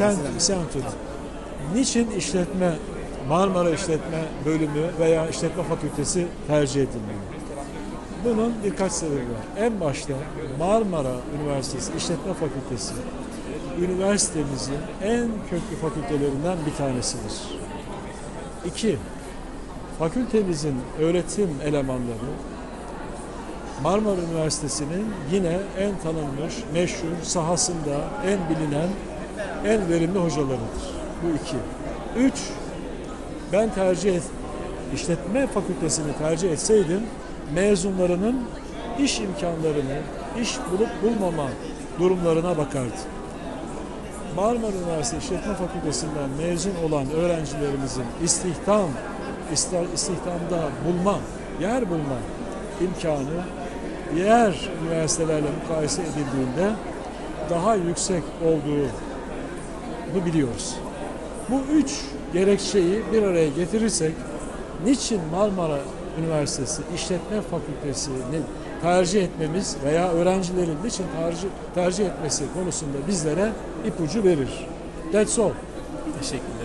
Sen, sen tut. Niçin işletme, Marmara İşletme Bölümü veya İşletme Fakültesi tercih edilmiyor? Bunun birkaç sebebi var. En başta Marmara Üniversitesi İşletme Fakültesi üniversitemizin en köklü fakültelerinden bir tanesidir. İki, fakültemizin öğretim elemanları Marmara Üniversitesi'nin yine en tanınmış, meşhur, sahasında en bilinen, en verimli hocalarıdır. Bu iki. Üç, ben tercih et, işletme fakültesini tercih etseydim mezunlarının iş imkanlarını, iş bulup bulmama durumlarına bakardı. Marmara Üniversitesi İşletme Fakültesinden mezun olan öğrencilerimizin istihdam, ister- istihdamda bulma, yer bulma imkanı diğer üniversitelerle mukayese edildiğinde daha yüksek olduğunu biliyoruz. Bu üç gerekçeyi bir araya getirirsek niçin Marmara Üniversitesi İşletme Fakültesini tercih etmemiz veya öğrencilerin niçin tercih, tercih etmesi konusunda bizlere ipucu verir. That's all. Teşekkür